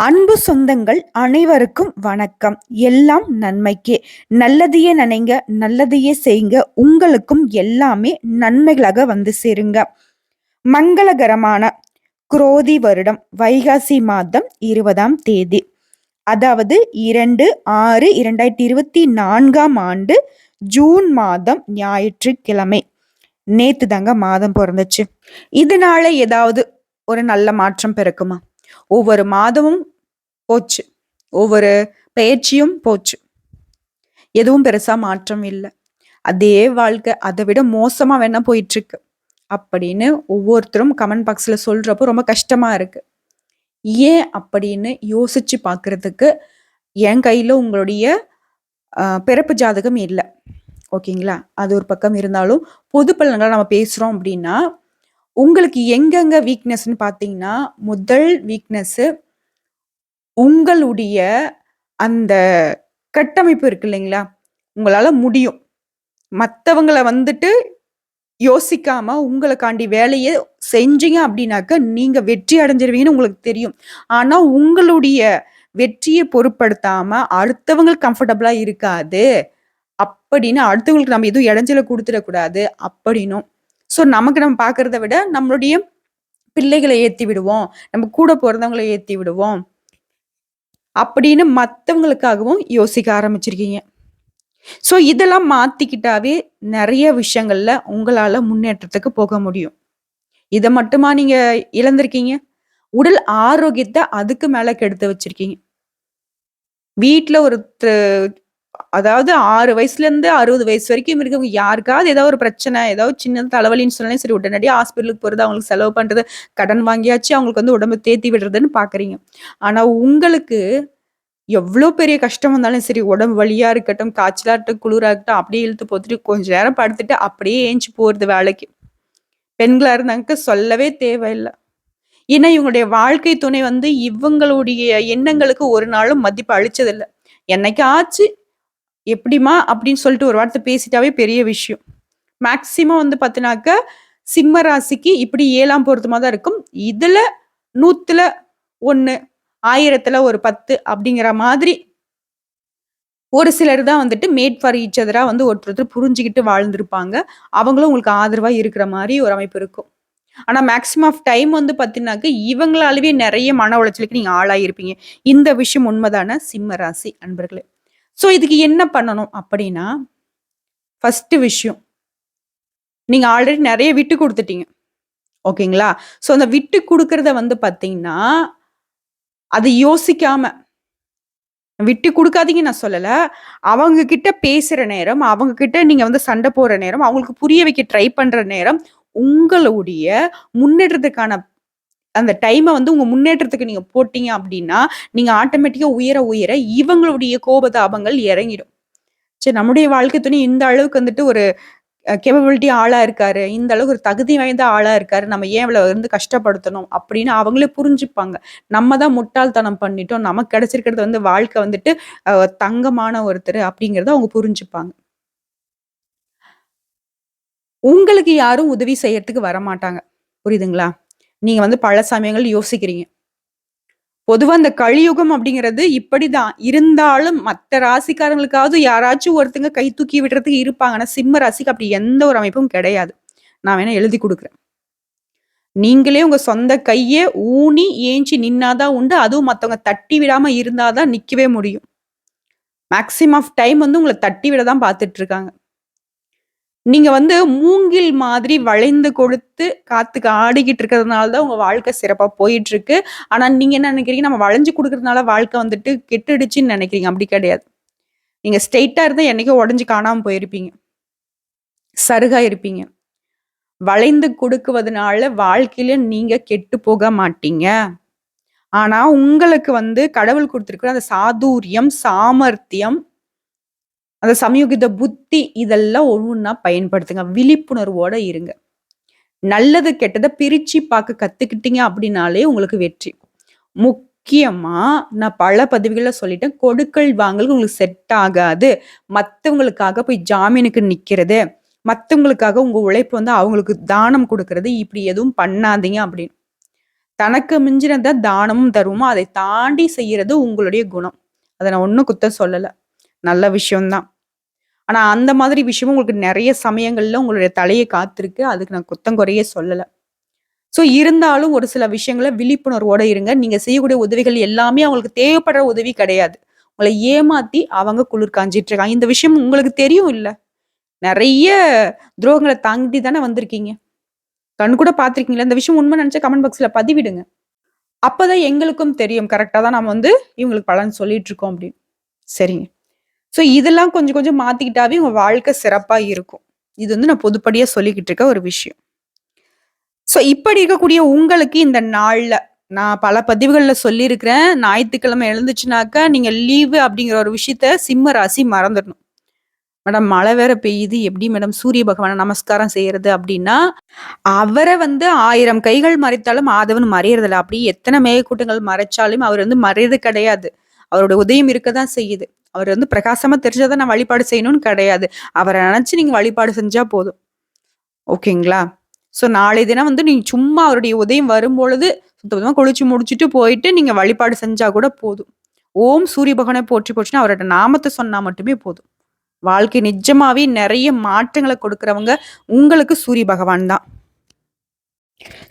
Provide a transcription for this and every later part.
அன்பு சொந்தங்கள் அனைவருக்கும் வணக்கம். எல்லாம் நன்மைக்கே. நல்லதையே நினைங்க நல்லதையே செய்யுங்க. உங்களுக்கும் எல்லாமே நன்மைகளாக வந்து சேருங்க. மங்களகரமான குரோதி வருடம் வைகாசி மாதம் இருபதாம் தேதி. அதாவது இரண்டு ஆறு இரண்டாயிரத்தி இருபத்தி நான்காம் ஆண்டு ஜூன் மாதம் ஞாயிற்றுக்கிழமை. நேத்து தாங்க மாதம் பிறந்துச்சு. இதனால ஏதாவது ஒரு நல்ல மாற்றம் பிறக்குமா? ஒவ்வொரு மாதமும் போச்சு. ஒவ்வொரு பயிற்சியும் போச்சு. எதுவும் பெருசா மாற்றம் இல்லை. அதே வாழ்க்கை அதை விட மோசமா வேணா போயிட்டு இருக்கு அப்படின்னு ஒவ்வொருத்தரும் கமெண்ட் பாக்ஸ்ல சொல்றப்போ ரொம்ப கஷ்டமா இருக்கு. ஏன் அப்படின்னு யோசிச்சு பார்க்கறதுக்கு என் கையில உங்களுடைய பிறப்பு ஜாதகம் இல்லை. ஓகேங்களா? அது ஒரு பக்கம் இருந்தாலும் பொது பலன்களை நம்ம பேசுறோம் அப்படின்னா உங்களுக்கு எங்கெங்க வீக்னஸ்ன்னு பார்த்தீங்கன்னா முதல் வீக்னஸ்ஸு உங்களுடைய அந்த கட்டமைப்பு இருக்கு இல்லைங்களா? உங்களால முடியும். மற்றவங்களை வந்துட்டு யோசிக்காம உங்களுக்காண்டி வேலையை செஞ்சீங்க அப்படின்னாக்க நீங்க வெற்றி அடைஞ்சிருவீங்கன்னு உங்களுக்கு தெரியும். ஆனா உங்களுடைய வெற்றியை பொருட்படுத்தாம அடுத்தவங்களுக்கு கம்ஃபர்டபுளா இருக்காது. அப்படின்னு அடுத்தவங்களுக்கு நம்ம எதுவும் இடைஞ்சல கொடுத்துடக்கூடாது. அப்படின்னும். ஸோ நமக்கு நம்ம பார்க்கறத விட நம்மளுடைய பிள்ளைகளை ஏற்றி விடுவோம். நம்ம கூட பிறந்தவங்களை ஏற்றி விடுவோம். அப்படின்னு மற்றவங்களுக்காகவும் யோசிக்க ஆரம்பிச்சிருக்கீங்க. ஸோ இதெல்லாம் மாத்திக்கிட்டாவே நிறைய விஷயங்கள்ல உங்களால முன்னேற்றத்துக்கு போக முடியும். இதை மட்டுமா நீங்க இழந்திருக்கீங்க? உடல் ஆரோக்கியத்தை அதுக்கு மேல கெடுத்து வச்சிருக்கீங்க. வீட்டில் ஒரு அதாவது ஆறு வயசுல இருந்து அறுபது வயசு வரைக்கும் இருக்கவங்க யாருக்காவது ஏதாவது ஒரு பிரச்சனை ஏதாவது சின்ன தலைவலின்னு சொன்னாலும் சரி உடனடியாக ஹாஸ்பிட்டலுக்கு போகிறது அவங்களுக்கு செலவு பண்ணுறது கடன் வாங்கியாச்சு அவங்களுக்கு வந்து உடம்பு தேத்தி விடுறதுன்னு பார்க்குறீங்க ஆனால் உங்களுக்கு எவ்வளோ பெரிய கஷ்டம் வந்தாலும் சரி உடம்பு வழியாக இருக்கட்டும் காய்ச்சலாக இருக்கட்டும் குளிராக இருக்கட்டும் அப்படியே இழுத்து போத்துட்டு கொஞ்ச நேரம் படுத்துட்டு அப்படியே ஏஞ்சி போகிறது வேலைக்கு. பெண்களாக இருந்தாங்க சொல்லவே தேவையில்லை. ஏன்னா இவங்களுடைய வாழ்க்கை துணை வந்து இவங்களுடைய எண்ணங்களுக்கு ஒரு நாளும் மதிப்பு அழிச்சதில்லை என்னைக்கு ஆச்சு எப்படிமா அப்படின்னு சொல்லிட்டு ஒரு வார்த்தை பேசிட்டாவே பெரிய விஷயம். மேக்சிமம் வந்து பார்த்தினாக்க சிம்ம ராசிக்கு இப்படி ஏழாம் பொருத்தமாக தான் இருக்கும். இதில் நூற்றுல ஒன்று ஆயிரத்தில் ஒரு பத்து அப்படிங்கிற மாதிரி ஒரு சிலர் தான் வந்துட்டு மேட் ஃபார் ஈச் வந்து ஒருத்தர் புரிஞ்சுக்கிட்டு வாழ்ந்திருப்பாங்க. அவங்களும் உங்களுக்கு ஆதரவாக இருக்கிற மாதிரி ஒரு அமைப்பு இருக்கும். ஆனால் மேக்சிமம் ஆஃப் டைம் வந்து பார்த்தீங்கன்னாக்க இவங்களாலவே நிறைய மன உளைச்சலுக்கு நீங்கள் ஆளாயிருப்பீங்க. இந்த விஷயம் உண்மைதான? சிம்ம ராசி அன்பர்களே. ஸோ இதுக்கு என்ன பண்ணணும் அப்படின்னா ஃபஸ்ட்டு விஷயம் நீங்கள் ஆல்ரெடி நிறைய விட்டு கொடுத்துட்டீங்க. ஓகேங்களா? ஸோ அந்த விட்டு கொடுக்கறத வந்து பார்த்தீங்கன்னா அது யோசிக்காம விட்டு கொடுக்காதீங்க நான் சொல்லலை. அவங்க கிட்ட பேசுகிற நேரம் அவங்க கிட்ட நீங்கள் வந்து சண்டை போடுற நேரம் அவங்களுக்கு புரிய வைக்க ட்ரை பண்ணுற நேரம் உங்களுடைய முன்னேற்றத்துக்கான அந்த டைமை வந்து உங்க முன்னேற்றத்துக்கு நீங்க போட்டீங்க அப்படின்னா நீங்க ஆட்டோமேட்டிக்கா உயர உயர இவங்களுடைய கோபதாபங்கள் இறங்கிடும். சரி நம்முடைய வாழ்க்கை துணி இந்த அளவுக்கு வந்துட்டு ஒரு கேப்பபிலிட்டி ஆளா இருக்காரு இந்த அளவுக்கு ஒரு தகுதி வாய்ந்த ஆளா இருக்காரு நம்ம ஏன் இவ்வளவு வந்து கஷ்டப்படுத்தணும் அப்படின்னு அவங்களே புரிஞ்சுப்பாங்க. நம்ம தான் முட்டாள்தனம் பண்ணிட்டோம் நமக்கு கிடைச்சிருக்கிறது வந்து வாழ்க்கை வந்துட்டு தங்கமான ஒருத்தர் அப்படிங்கிறத அவங்க புரிஞ்சுப்பாங்க. உங்களுக்கு யாரும் உதவி செய்யறதுக்கு வர மாட்டாங்க புரியுதுங்களா? நீங்க வந்து பல சமயங்கள் யோசிக்கிறீங்க. பொதுவா இந்த கலியுகம் அப்படிங்கிறது இப்படிதான். இருந்தாலும் மற்ற ராசிக்காரங்களுக்காவது யாராச்சும் ஒருத்தங்க கை தூக்கி விடுறதுக்கு இருப்பாங்க ஆனா சிம்ம ராசிக்கு அப்படி எந்த ஒரு அமைப்பும் கிடையாது. நான் வேணா எழுதி கொடுக்குறேன். நீங்களே உங்க சொந்த கையே ஊனி ஏஞ்சி நின்னாதான் உண்டு. அதுவும் மற்றவங்க தட்டி விடாம இருந்தாதான் நிக்கவே முடியும். மேக்சிமம் ஆஃப் டைம் வந்து உங்களை தட்டி விட தான் பார்த்துட்டு இருக்காங்க. நீங்க வந்து மூங்கில் மாதிரி வளைந்து கொடுத்து காத்துக்கு ஆடிக்கிட்டு இருக்கிறதுனால தான் உங்க வாழ்க்கை சிறப்பா போயிட்டு இருக்கு. ஆனா நீங்க என்ன நினைக்கிறீங்க, நம்ம வளைஞ்சு கொடுக்கறதுனால வாழ்க்கை வந்துட்டு கெட்டுடுச்சுன்னு நினைக்கிறீங்க. அப்படி கிடையாது. நீங்க ஸ்ட்ரெயிட்டா இருந்தா என்னைக்கோ உடஞ்சு காணாம போயிருப்பீங்க. சருகா இருப்பீங்க. வளைந்து கொடுக்குவதனால வாழ்க்கையில நீங்க கெட்டு போக மாட்டீங்க. ஆனா உங்களுக்கு வந்து கடவுள் கொடுத்துருக்குற அந்த சாதுரியம், சாமர்த்தியம் அந்த சமயோகித புத்தி இதெல்லாம் ஒவ்வொன்றா பயன்படுத்துங்க. விழிப்புணர்வோட இருங்க. நல்லது கெட்டதை பிரிச்சு பார்க்க கத்துக்கிட்டீங்க அப்படின்னாலே உங்களுக்கு வெற்றி. முக்கியமா நான் பல பதவிகளில் சொல்லிட்டேன். கொடுக்கல் வாங்கல் உங்களுக்கு செட் ஆகாது. மற்றவங்களுக்காக போய் ஜாமீனுக்கு நிற்கிறது மற்றவங்களுக்காக உங்க உழைப்பு வந்து அவங்களுக்கு தானம் கொடுக்கறது. இப்படி எதுவும் பண்ணாதீங்க அப்படின்னு. தனக்கு மிஞ்சினத தானமும் தருமோ அதை தாண்டி செய்யறது உங்களுடைய குணம். அதை நான் ஒன்றும் குத்த சொல்லலை. நல்ல விஷயம்தான். ஆனா அந்த மாதிரி விஷயமும் உங்களுக்கு நிறைய சமயங்கள்ல உங்களுடைய தலையை காத்திருக்கு. அதுக்கு நான் குத்தங்குறையே சொல்லலை. ஸோ இருந்தாலும் ஒரு சில விஷயங்களை விழிப்புணர்வோட இருங்க. நீங்க செய்யக்கூடிய உதவிகள் எல்லாமே அவங்களுக்கு தேவைப்படுற உதவி கிடையாது. உங்களை ஏமாத்தி அவங்க குளிர் காஞ்சிட்டு இருக்காங்க. இந்த விஷயம் உங்களுக்கு தெரியும் இல்ல? நிறைய துரோகங்களை தாங்கிட்டு தானே வந்திருக்கீங்க. கண் கூட பார்த்துருக்கீங்களா? இந்த விஷயம் உண்மை நினைச்சா கமெண்ட் பாக்ஸ்ல பதிவிடுங்க. அப்பதான் எங்களுக்கும் தெரியும். கரெக்டா தான் நம்ம வந்து இவங்களுக்கு பலன் சொல்லிட்டு இருக்கோம் அப்படின்னு. சரிங்க. ஸோ இதெல்லாம் கொஞ்சம் கொஞ்சம் மாற்றிக்கிட்டாவே உங்கள் வாழ்க்கை சிறப்பாக இருக்கும். இது வந்து நான் பொதுப்படியாக சொல்லிக்கிட்டு இருக்க ஒரு விஷயம். ஸோ இப்படி இருக்கக்கூடிய உங்களுக்கு இந்த நாளில் நான் பல பதிவுகளில் சொல்லியிருக்கிறேன். ஞாயிற்றுக்கிழமை எழுந்துச்சுனாக்கா நீங்கள் லீவு அப்படிங்கிற ஒரு விஷயத்த சிம்ம ராசி மறந்துடணும். மேடம் மழை வேற பெய்யுது. எப்படி மேடம் சூரிய பகவானை நமஸ்காரம் செய்யறது அப்படின்னா அவரை வந்து ஆயிரம் கைகள் மறைத்தாலும் ஆதவன் மறையறதில்ல. அப்படி எத்தனை மேகக்கூட்டங்கள் மறைச்சாலும் அவர் வந்து மறையது கிடையாது. அவரோட உதயம் இருக்க தான் செய்யுது. அவர் வந்து பிரகாசமா தெரிஞ்சாதான் நான் வழிபாடு செய்யணும்னு கிடையாது. அவரை நினைச்சு நீங்க வழிபாடு செஞ்சா போதும். ஓகேங்களா? ஸோ நாளை தினம் வந்து நீங்க சும்மா அவருடைய உதயம் வரும்பொழுது சுத்தமாக குளிச்சு முடிச்சுட்டு போயிட்டு நீங்க வழிபாடு செஞ்சா கூட போதும். ஓம் சூரிய பகவானை போற்றி போச்சுன்னா அவரோட நாமத்தை சொன்னா மட்டுமே போதும். வாழ்க்கை நிஜமாவே நிறைய மாற்றங்களை கொடுக்கறவங்க உங்களுக்கு சூரிய பகவான் தான்.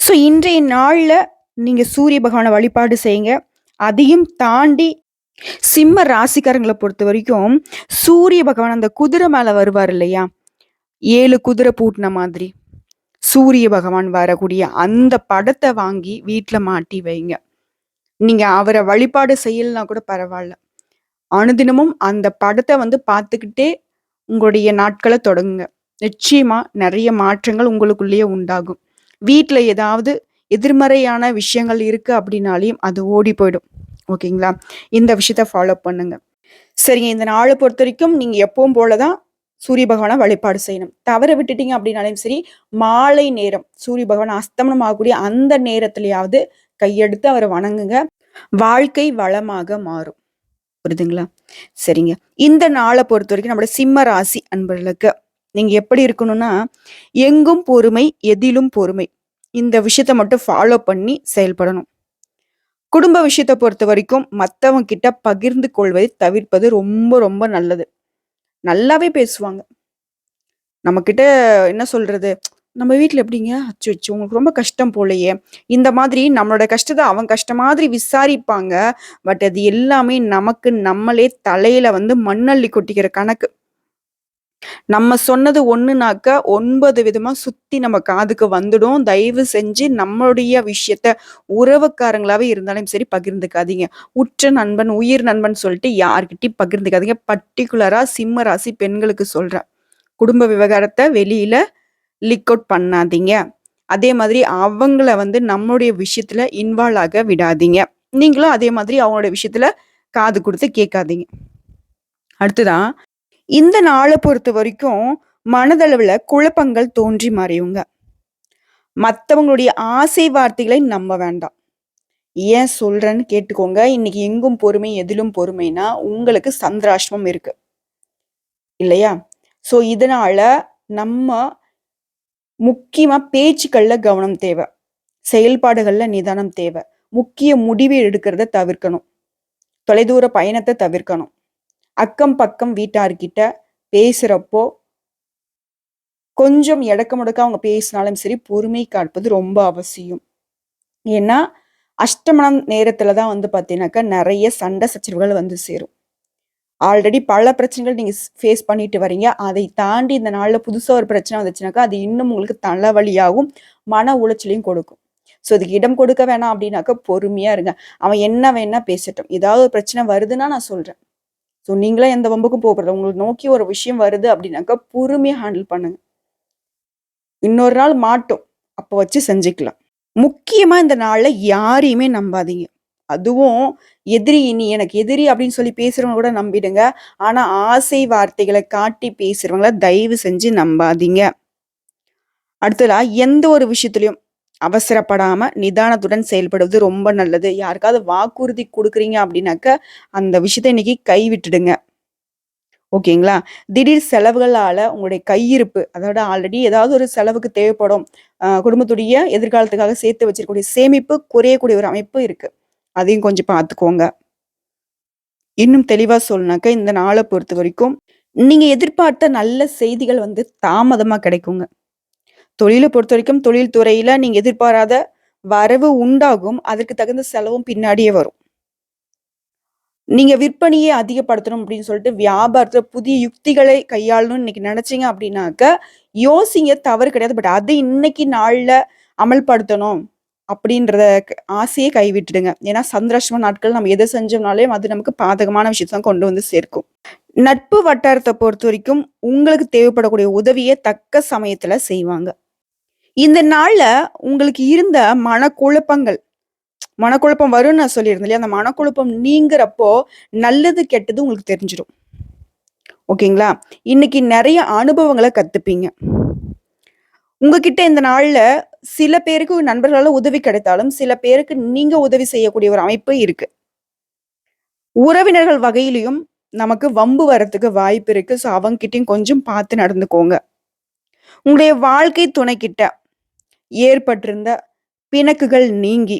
ஸோ இன்றைய நாளில் நீங்க சூரிய பகவானை வழிபாடு செய்யுங்க. அதையும் தாண்டி சிம்ம ராசிக்காரங்களை பொறுத்த வரைக்கும் சூரிய பகவான் அந்த குதிரை மேல வருவார் இல்லையா? ஏழு குதிரை பூட்டின மாதிரி சூரிய பகவான் வரக்கூடிய அந்த படத்தை வாங்கி வீட்டில் மாட்டி வைங்க. நீங்க அவரை வழிபாடு செய்யலனா கூட பரவாயில்ல. அனுதினமும் அந்த படத்தை வந்து பார்த்துக்கிட்டே உங்களுடைய நாட்களை தொடங்குங்க. நிச்சயமா நிறைய மாற்றங்கள் உங்களுக்குள்ளேயே உண்டாகும். வீட்டில் ஏதாவது எதிர்மறையான விஷயங்கள் இருக்கு அப்படின்னாலையும் அது ஓடி போயிடும். ஓகேங்களா? இந்த விஷயத்த ஃபாலோ பண்ணுங்க. சரிங்க இந்த நாளை பொறுத்த வரைக்கும் நீங்க எப்பவும் போலதான் சூரிய பகவானை வழிபாடு செய்யணும். தவற விட்டுட்டீங்க அப்படின்னாலும் சரி மாலை நேரம் சூரிய பகவான் அஸ்தமனம் ஆகக்கூடிய அந்த நேரத்திலேயாவது கையெடுத்து அவரை வணங்குங்க. வாழ்க்கை வளமாக மாறும். புரியுதுங்களா? சரிங்க. இந்த நாளை பொறுத்த வரைக்கும் நம்மளோட சிம்ம ராசி அன்பர்களுக்கு நீங்க எப்படி இருக்கணும்னா எங்கும் பொறுமை எதிலும் பொறுமை. இந்த விஷயத்த மட்டும் ஃபாலோ பண்ணி செயல்படணும். குடும்ப விஷயத்தை பொறுத்த வரைக்கும் மற்றவங்க கிட்ட பகிர்ந்து கொள்வதை தவிர்ப்பது ரொம்ப ரொம்ப நல்லது. நல்லாவே பேசுவாங்க. நம்ம கிட்ட என்ன சொல்றது? நம்ம வீட்டில் எப்படிங்க? அச்சு அச்சு உங்களுக்கு ரொம்ப கஷ்டம் போலையே. இந்த மாதிரி நம்மளோட கஷ்டத்தை அவன் கஷ்டம் மாதிரி விசாரிப்பாங்க. பட் அது எல்லாமே நமக்கு நம்மளே தலையில வந்து மண்ணள்ளி கொட்டிக்கிற கணக்கு. நம்ம சொன்னது ஒண்ணுனாக்க ஒன்பது விதமா சுத்தி நம்ம காதுக்கு வந்துடும். தயவு செஞ்சு நம்மளுடைய விஷயத்த உறவுக்காரங்களாவே இருந்தாலும் சரி பகிர்ந்துக்காதீங்க. உற்ற நண்பன் உயிர் நண்பன் சொல்லிட்டு யார்கிட்டயும் பகிர்ந்துக்காதீங்க. பர்டிகுலரா சிம்ம ராசி பெண்களுக்கு சொல்றேன். குடும்ப விவகாரத்தை வெளியில லீக் அவுட் பண்ணாதீங்க. அதே மாதிரி அவங்கள வந்து நம்மளுடைய விஷயத்துல இன்வால்வ் ஆக விடாதீங்க. நீங்களும் அதே மாதிரி அவங்களோட விஷயத்துல காது கொடுத்து கேட்காதீங்க. அடுத்துதான் இந்த நாளை பொறுத்த வரைக்கும் மனதளவுல குழப்பங்கள் தோன்றி மறையுங்க. மற்றவங்களுடைய ஆசை வார்த்தைகளை நம்ப வேண்டாம். ஏன் சொல்றேன்னு கேட்டுக்கோங்க. இன்னைக்கு எங்கும் பொறுமை எதிலும் பொறுமைனா உங்களுக்கு சந்திராஷ்மம் இருக்கு. இல்லையா? ஸோ இதனால நம்ம முக்கியமாக பேச்சுக்கள்ல கவனம் தேவை. செயல்பாடுகளில் நிதானம் தேவை. முக்கிய முடிவு எடுக்கிறத தவிர்க்கணும். தொலைதூர பயணத்தை தவிர்க்கணும். அக்கம் பக்கம் வீட்டார்கிட்ட பேசுகிறப்போ கொஞ்சம் இடக்க முடக்க அவங்க பேசினாலும் சரி பொறுமை காட்பது ரொம்ப அவசியம். ஏன்னா அஷ்டமனம் நேரத்தில் தான் வந்து பார்த்தீங்கன்னாக்கா நிறைய சண்டை சச்சரவுகள் வந்து சேரும். ஆல்ரெடி பல பிரச்சனைகள் நீங்கள் ஃபேஸ் பண்ணிட்டு வரீங்க. அதை தாண்டி இந்த நாளில் புதுசாக ஒரு பிரச்சனை வந்துச்சுனாக்கா அது இன்னும் உங்களுக்கு தலைவலியாகவும் மன உளைச்சலையும் கொடுக்கும். ஸோ இதுக்கு இடம் கொடுக்க வேணாம் அப்படின்னாக்கா பொறுமையாக இருங்க. அவன் என்ன வேணா பேசட்டும். ஏதாவது ஒரு பிரச்சனை வருதுன்னா நான் சொல்கிறேன் ஸோ நீங்களே எந்த வம்புக்கும் போகிறது உங்களுக்கு நோக்கி ஒரு விஷயம் வருது அப்படின்னாக்கா பொறுமையாக ஹேண்டில் பண்ணுங்க. இன்னொரு நாள் மாட்டோம். அப்போ வச்சு செஞ்சுக்கலாம். முக்கியமாக இந்த நாளில் யாரையுமே நம்பாதீங்க. அதுவும் எதிரி இனி எனக்கு எதிரி அப்படின்னு சொல்லி பேசுகிறவங்க கூட நம்பிடுங்க. ஆனால் ஆசை வார்த்தைகளை காட்டி பேசுகிறவங்கள தயவு செஞ்சு நம்பாதீங்க. அடுத்ததா எந்த ஒரு விஷயத்துலையும் அவசரப்படாமல் நிதானத்துடன் செயல்படுவது ரொம்ப நல்லது யாருக்காவது வாக்குறுதி கொடுக்குறீங்க அப்படின்னாக்க அந்த விஷயத்தை இன்னைக்கு கைவிட்டுடுங்க ஓகேங்களா? திடீர் செலவுகளால் உங்களுடைய கையிருப்பு, அதோட ஆல்ரெடி ஏதாவது ஒரு செலவுக்கு தேவைப்படும். குடும்பத்துடைய எதிர்காலத்துக்காக சேர்த்து வச்சிருக்கக்கூடிய சேமிப்பு குறையக்கூடிய ஒரு அமைப்பு இருக்குது அதையும் கொஞ்சம் பார்த்துக்கோங்க. இன்னும் தெளிவாக சொல்லணும்னாக்க, இந்த நாளை பொறுத்த வரைக்கும் நீங்கள் எதிர்பார்த்த நல்ல செய்திகள் வந்து தாமதமாக கிடைக்குங்க. தொழிலை பொறுத்த வரைக்கும் தொழில் துறையில நீங்க எதிர்பாராத வரவு உண்டாகும். அதற்கு தகுந்த செலவும் பின்னாடியே வரும். நீங்க விற்பனையை அதிகப்படுத்தணும் அப்படின்னு சொல்லிட்டு வியாபாரத்துல புதிய யுக்திகளை கையாளணும்னு இன்னைக்கு நினைச்சீங்க அப்படின்னாக்க, யோசிங்க தவறு கிடையாது. பட் அது இன்னைக்கு நாள்ல அமல்படுத்தணும் அப்படின்றத க கைவிட்டுடுங்க. ஏன்னா சந்திராஷ்டம நாட்கள் நம்ம எதை செஞ்சோம்னாலே அது நமக்கு பாதகமான விஷயத்தான் கொண்டு வந்து சேர்க்கும். நட்பு வட்டாரத்தை பொறுத்த வரைக்கும் உங்களுக்கு தேவைப்படக்கூடிய உதவியை தக்க சமயத்துல செய்வாங்க. இந்த நாள்ல உங்களுக்கு இருந்த மனக்குழப்பங்கள் மனக்குழப்பம் வரும்னு நான் சொல்லியிருந்தேன் இல்லையா? அந்த மனக்குழப்பம் நீங்கிறப்போ நல்லது, கெட்டது உங்களுக்கு தெரிஞ்சிடும் ஓகேங்களா? இன்னைக்கு நிறைய அனுபவங்களை கத்துப்பீங்க. உங்ககிட்ட இந்த நாள்ல சில பேருக்கு நண்பர்களால் உதவி கிடைத்தாலும், சில பேருக்கு நீங்க உதவி செய்யக்கூடிய ஒரு அமைப்பு இருக்கு. உறவினர்கள் வகையிலையும் நமக்கு வம்பு வரத்துக்கு வாய்ப்பு இருக்கு. ஸோ அவங்ககிட்டையும் கொஞ்சம் பார்த்து நடந்துக்கோங்க. உங்களுடைய வாழ்க்கை துணைக்கிட்ட ஏற்பட்டிருந்த பிணக்குகள் நீங்கி,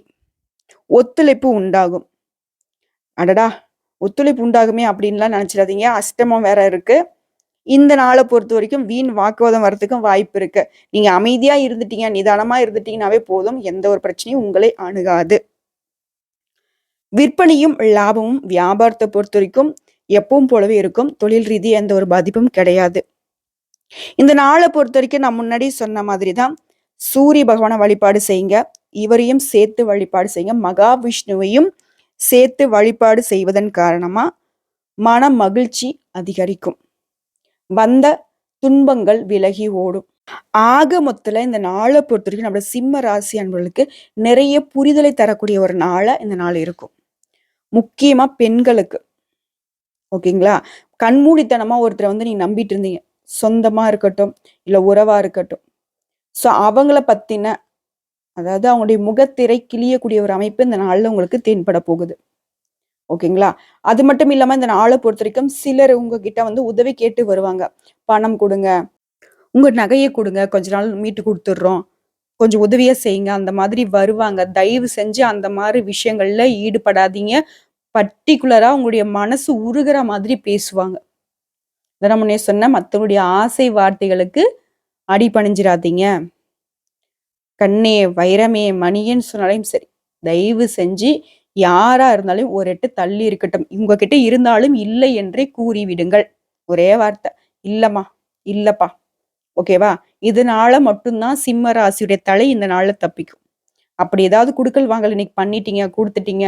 ஒத்துழைப்பு உண்டாகும். அடடா! ஒத்துழைப்பு உண்டாகுமே அப்படின்லாம் நினச்சிடாதீங்க அஷ்டமம் வேற இருக்கு. இந்த நாளை பொறுத்த வரைக்கும் வீண் வாக்குவாதம் வர்றதுக்கும் வாய்ப்பு இருக்கு. நீங்க அமைதியா இருந்துட்டீங்க, நிதானமா இருந்துட்டீங்கனாவே போதும். எந்த ஒரு பிரச்சனையும் உங்களை அணுகாது. விற்பனையும், லாபமும் வியாபாரத்தை பொறுத்த வரைக்கும் எப்பவும் போலவே இருக்கும். தொழில் ரீதியாக எந்த ஒரு பாதிப்பும் கிடையாது. இந்த நாளை பொறுத்த வரைக்கும் நான் முன்னாடி சொன்ன மாதிரி தான். சூரிய பகவானை வழிபாடு செய்யுங்க. இவரையும் சேர்த்து வழிபாடு செய்யுங்க. மகாவிஷ்ணுவையும் சேர்த்து வழிபாடு செய்வதன் காரணமா, மன மகிழ்ச்சி அதிகரிக்கும். வந்த துன்பங்கள் விலகி ஓடும். ஆக மொத்தத்துல இந்த நாள பொறுத்தவரைக்கும் நம்மளோட சிம்ம ராசி அன்பர்களுக்கு நிறைய புரிதலை தரக்கூடிய ஒரு நாளாக இந்த நாள் இருக்கும். முக்கியமா பெண்களுக்கு. ஓகேங்களா? கண்மூடித்தனமாக ஒருத்தரை வந்து நீங்கள் நம்பிட்டு இருந்தீங்க. சொந்தமாக இருக்கட்டும், இல்லை உறவாக இருக்கட்டும். ஸோ அவங்கள பற்றின அதாவது அவங்களுடைய முகத்திரை கிழியக்கூடிய ஒரு அமைப்பு இந்த நாளில் உங்களுக்கு தென்பட போகுது. ஓகேங்களா? அது மட்டும் இல்லாமல் இந்த நாளை பொறுத்த வரைக்கும் சிலர் உங்ககிட்ட வந்து உதவி கேட்டு வருவாங்க. பணம் கொடுங்க உங்கள் நகையை கொடுங்க கொஞ்ச நாள் மீட்டு கொடுத்துட்றோம் கொஞ்சம் உதவியா செய்யுங்க. அந்த மாதிரி வருவாங்க. தயவு செஞ்சு அந்த மாதிரி விஷயங்கள்ல ஈடுபடாதீங்க. பர்ட்டிகுலரா உங்களுடைய மனசு உருகிற மாதிரி பேசுவாங்க. அதான் நான் சொன்னேன். ஆசை வார்த்தைகளுக்கு அடி பணிஞ்சிடாதீங்க கண்ணே, வைரமே, மணியன்னு சொன்னாலும் சரி. தயவு செஞ்சு யாரா இருந்தாலும் ஒரு எட்டு தள்ளி இருக்கட்டும். உங்ககிட்ட இருந்தாலும் இல்லை என்றே கூறிவிடுங்கள். ஒரே வார்த்தை. இல்லம்மா, இல்லப்பா. ஓகேவா? இதனால மட்டும் தான் சிம்ம ராசியுடைய தலை இந்த நாள்ல தப்பிக்கும். அப்படி ஏதாவது குடுக்கல் வாங்கல் இன்னைக்கு பண்ணிட்டீங்க, கொடுத்துட்டீங்க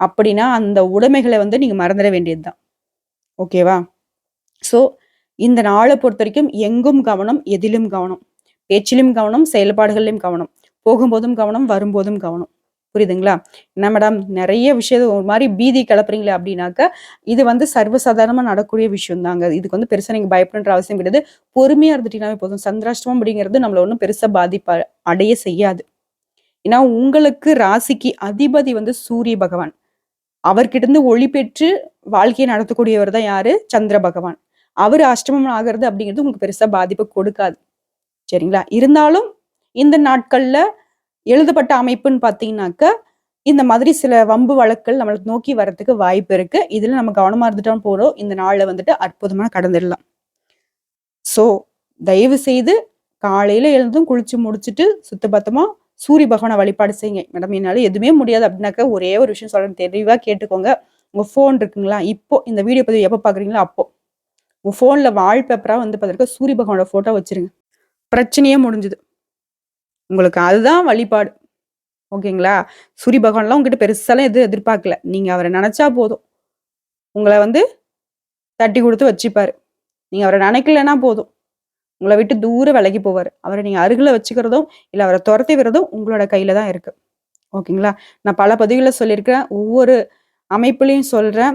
அப்படின்னா, அந்த உடைமைகளை வந்து நீங்க மறந்துட வேண்டியது தான். ஓகேவா? ஸோ இந்த நாளை பொறுத்த வரைக்கும் எங்கும் கவனம், எதிலும் கவனம். பேச்சிலும் கவனம், செயல்பாடுகளிலும் கவனம். போகும்போதும் கவனம், வரும்போதும் கவனம். புரியுதுங்களா? என்ன மேடம் நிறைய விஷயம் ஒரு மாதிரி பீதி கிளப்புறீங்களே அப்படின்னாக்க, இது வந்து சர்வசாதாரணமாக நடக்கக்கூடிய விஷயம் தாங்க. இதுக்கு வந்து பெருசா நீங்க பயப்படுற அவசியம் கிடையாது. பொறுமையாக இருந்துட்டீங்கனாவே போதும். சந்திராஷ்டமம் அப்படிங்கிறது நம்மள ஒன்றும் பெருசா பாதிப்ப அடைய செய்யாது. ஏன்னா உங்களுக்கு ராசிக்கு அதிபதி வந்து சூரிய பகவான். அவர்கிட்ட இருந்து ஒளி பெற்று வாழ்க்கையை நடத்தக்கூடியவர் தான் யாரு? சந்திர பகவான். அவர் அஷ்டமம் ஆகிறது அப்படிங்கிறது உங்களுக்கு பெருசா பாதிப்பு கொடுக்காது. சரிங்களா? இருந்தாலும் இந்த நாட்கள்ல எழுதப்பட்ட அமைப்புன்னு பார்த்தீங்கன்னாக்க, இந்த மாதிரி சில வம்பு வழக்குகள் நம்மளுக்கு நோக்கி வர்றதுக்கு வாய்ப்பு இருக்கு. இதுல நம்ம கவனமா இருந்துட்டோம் போறோம் இந்த நாளில் வந்துட்டு அற்புதமாக கடந்துடலாம். ஸோ தயவு செய்து காலையில எழுந்தும் குளிச்சு முடிச்சுட்டு சுத்த பத்தமா சூரிய பகவானை வழிபாடு செய்யுங்க. மேடம் என்னால எதுவுமே முடியாது அப்படின்னாக்க, ஒரே ஒரு விஷயம் சொல்றேன் தெளிவாக கேட்டுக்கோங்க. உங்க ஃபோன் இருக்குங்களா? இப்போ இந்த வீடியோ பதிவு எப்போ பார்க்குறீங்களோ அப்போ. உங்க ஃபோன்ல வால்பேப்பரா வந்து பார்த்துருக்க சூரிய பகவானோட ஃபோட்டோ வச்சுருங்க. பிரச்சனையே முடிஞ்சுது. உங்களுக்கு அதுதான் வழிபாடு. ஓகேங்களா? சூரிய பகவான்லாம் உங்ககிட்ட பெருசாலாம் எதுவும் எதிர்பார்க்கல. நீங்கள் அவரை நினச்சா போதும். உங்களை வந்து தட்டி கொடுத்து வச்சுப்பார் நீங்கள் அவரை நினைக்கலன்னா போதும். உங்களை விட்டு தூரம் விலகி போவார் அவரை நீங்கள் அருகில் வச்சுக்கிறதும், இல்லை அவரை துரத்தி விடுறதும் உங்களோட கையில் தான் இருக்குது ஓகேங்களா? நான் பல பதிவுகள்ல சொல்லியிருக்கிறேன். ஒவ்வொரு அமைப்புலையும் சொல்கிறேன்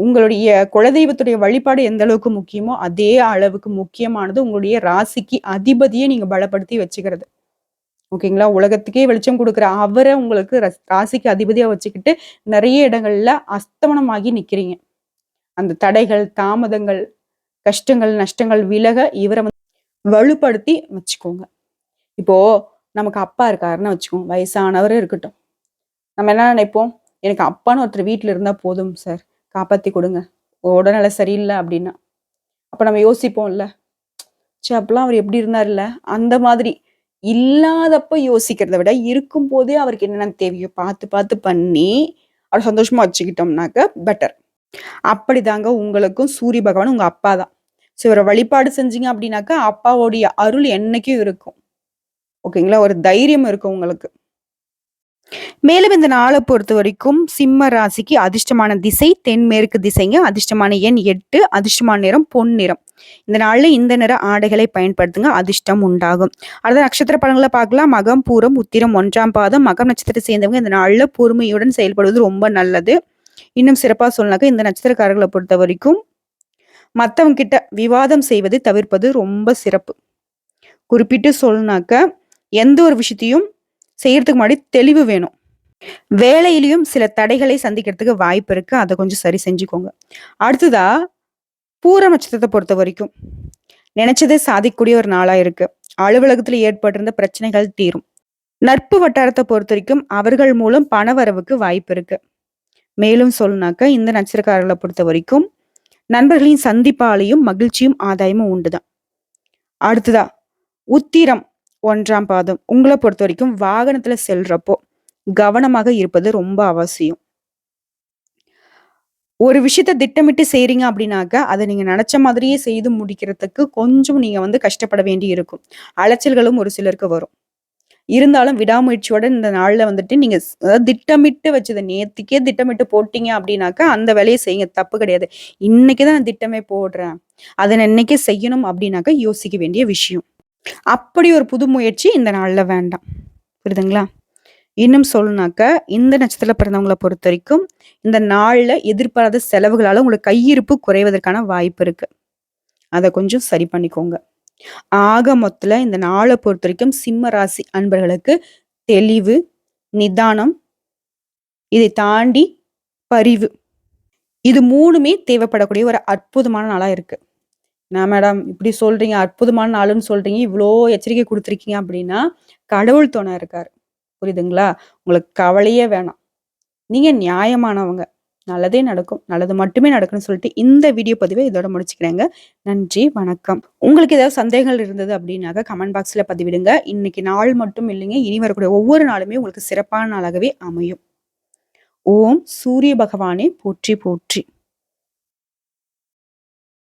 உங்களுடைய குலதெய்வத்துடைய வழிபாடு எந்த அளவுக்கு முக்கியமோ, அதே அளவுக்கு முக்கியமானது உங்களுடைய ராசிக்கு அதிபதியை நீங்க பலப்படுத்தி வச்சுக்கிறது. ஓகேங்களா? உலகத்துக்கே வெளிச்சம் கொடுக்குற அவரை உங்களுக்கு ராசிக்கு அதிபதியா வச்சுக்கிட்டு, நிறைய இடங்கள்ல அஸ்தமனமாகி நிக்கிறீங்க. அந்த தடைகள், தாமதங்கள் கஷ்டங்கள் நஷ்டங்கள் விலக இவரை வந்து வலுப்படுத்தி வச்சுக்கோங்க இப்போ நமக்கு அப்பா இருக்காருன்னு வச்சுக்கோங்க வயசானவர் இருக்கட்டும் நம்ம என்ன நினைப்போம் எனக்கு அப்பான்னு ஒருத்தர் வீட்டில் இருந்தால் போதும் சார் காப்பாற்றி கொடுங்க. உடல்நிலை சரியில்லை அப்படின்னா. அப்போ நம்ம யோசிப்போம்ல. சே அப்பெல்லாம் அவர் எப்படி இருந்தார்ல அந்த மாதிரி இல்லாதப்ப யோசிக்கிறத விட இருக்கும் போதே அவருக்கு என்னென்ன தேவையோ பார்த்து பார்த்து பண்ணி அவரை சந்தோஷமா வச்சுக்கிட்டோம்னாக்க பெட்டர் அப்படிதாங்க உங்களுக்கும் சூரிய பகவான் உங்க அப்பா தான். ஸோ இவரை வழிபாடு செஞ்சீங்க அப்படின்னாக்கா அப்பாவோடைய அருள் என்னைக்கும் இருக்கும். ஓகேங்களா ஒரு தைரியம் இருக்கும் உங்களுக்கு. மேலும் இந்த நாளை பொறுத்த வரைக்கும் சிம்ம ராசிக்கு அதிர்ஷ்டமான திசை தென்மேற்கு திசைங்க. அதிர்ஷ்டமான எண் எட்டு அதிர்ஷ்டமான நிறம் பொன் நிறம். இந்த நாளில் இந்த நிற ஆடைகளை பயன்படுத்துங்க அதிர்ஷ்டம் உண்டாகும். அடுத்த நட்சத்திர பலன்களை பார்க்கலாம். மகம் பூரம் உத்திரம் ஒன்றாம் பாதம். மகம் நட்சத்திரத்தை சேர்ந்தவங்க இந்த நாளில் பொறுமையுடன் செயல்படுவது ரொம்ப நல்லது. இன்னும் சிறப்பாக சொன்னாக்க இந்த நட்சத்திரக்காரர்களை பொறுத்த வரைக்கும் மற்றவங்க கிட்ட விவாதம் செய்வது தவிர்ப்பது ரொம்ப சிறப்பு. குறிப்பிட்டு சொல்லினாக்க எந்த ஒரு விஷயத்தையும் செய்யறதுக்கு முன்னாடி தெளிவு வேணும். வேலையிலையும் சில தடைகளை சந்திக்கிறதுக்கு வாய்ப்பு இருக்கு. அதை கொஞ்சம் சரி செஞ்சுக்கோங்க. அடுத்ததா பூர நட்சத்திரத்தை பொறுத்த வரைக்கும். நினைச்சதே சாதிக்கக்கூடிய ஒரு நாளா இருக்கு. அலுவலகத்துல ஏற்பட்டிருந்த பிரச்சனைகள் தீரும். நட்பு வட்டாரத்தை பொறுத்த வரைக்கும் அவர்கள் மூலம் பண வரவுக்கு வாய்ப்பு இருக்கு. மேலும் சொல்லுனாக்க இந்த நட்சத்திரக்காரர்களை பொறுத்த வரைக்கும் நண்பர்களின் சந்திப்பாலையும் மகிழ்ச்சியும் ஆதாயமும் உண்டுதான். அடுத்ததா உத்திரம் ஒன்றாம் பாதம். உங்களை பொறுத்த வரைக்கும் வாகனத்துல செல்றப்போ கவனமாக இருப்பது ரொம்ப அவசியம். ஒரு விஷயத்த திட்டமிட்டு செய்றீங்க அப்படின்னாக்க அதை நீங்க நினைச்ச மாதிரியே செய்து முடிக்கிறதுக்கு கொஞ்சம் நீங்க வந்து கஷ்டப்பட வேண்டி இருக்கும். அலைச்சல்களும் ஒரு சிலருக்கு வரும். இருந்தாலும் விடாமுயற்சியோட இந்த நாளில் வந்துட்டு நீங்க திட்டமிட்டு வச்சதை நேத்திக்கே திட்டமிட்டு போட்டீங்க அப்படின்னாக்கா அந்த வேலையை செய்யுங்க. தப்பு கிடையாது. இன்னைக்குதான் நான் திட்டமே போடுறேன். அதை நான் இன்னைக்கே செய்யணும் அப்படின்னாக்கா யோசிக்க வேண்டிய விஷயம். அப்படி ஒரு புது முயற்சி இந்த நாளில் வேண்டாம். புரியுதுங்களா? இன்னும் சொல்லணுனாக்கா இந்த நட்சத்திரத்தில் பிறந்தவங்களை பொறுத்த வரைக்கும் இந்த நாளில் எதிர்பாராத செலவுகளால் உங்களுக்கு கையிருப்பு குறைவதற்கான வாய்ப்பு இருக்கு. அதை கொஞ்சம் சரி பண்ணிக்கோங்க. ஆக மொத்தத்தில் இந்த நாளை பொறுத்த வரைக்கும் சிம்ம ராசி அன்பர்களுக்கு தெளிவு நிதானம் இதை தாண்டி பரிவு. இது மூணுமே தேவைப்படக்கூடிய ஒரு அற்புதமான நாளாக இருக்கு. நான் மேடம் இப்படி சொல்றீங்க அற்புதமான நாளுன்னு சொல்றீங்க இவ்வளோ எச்சரிக்கை கொடுத்துருக்கீங்க அப்படின்னா கடவுள் துணை இருக்காரு. புரியுதுங்களா? உங்களுக்கு கவலையே வேணாம். நீங்க நியாயமானவங்க. நல்லதே நடக்கும். நல்லது மட்டுமே நடக்கும்னு சொல்லிட்டு இந்த வீடியோ பதிவை இதோட முடிச்சுக்கிறேங்க. நன்றி வணக்கம். உங்களுக்கு ஏதாவது சந்தேகங்கள் இருந்தது அப்படின்னாக்க கமெண்ட் பாக்ஸ்ல பதிவிடுங்க. இன்னைக்கு நாள் மட்டும் இல்லைங்க. இனி வரக்கூடிய ஒவ்வொரு நாளுமே உங்களுக்கு சிறப்பான நாளாகவே அமையும். ஓம் சூரிய பகவானே போற்றி போற்றி.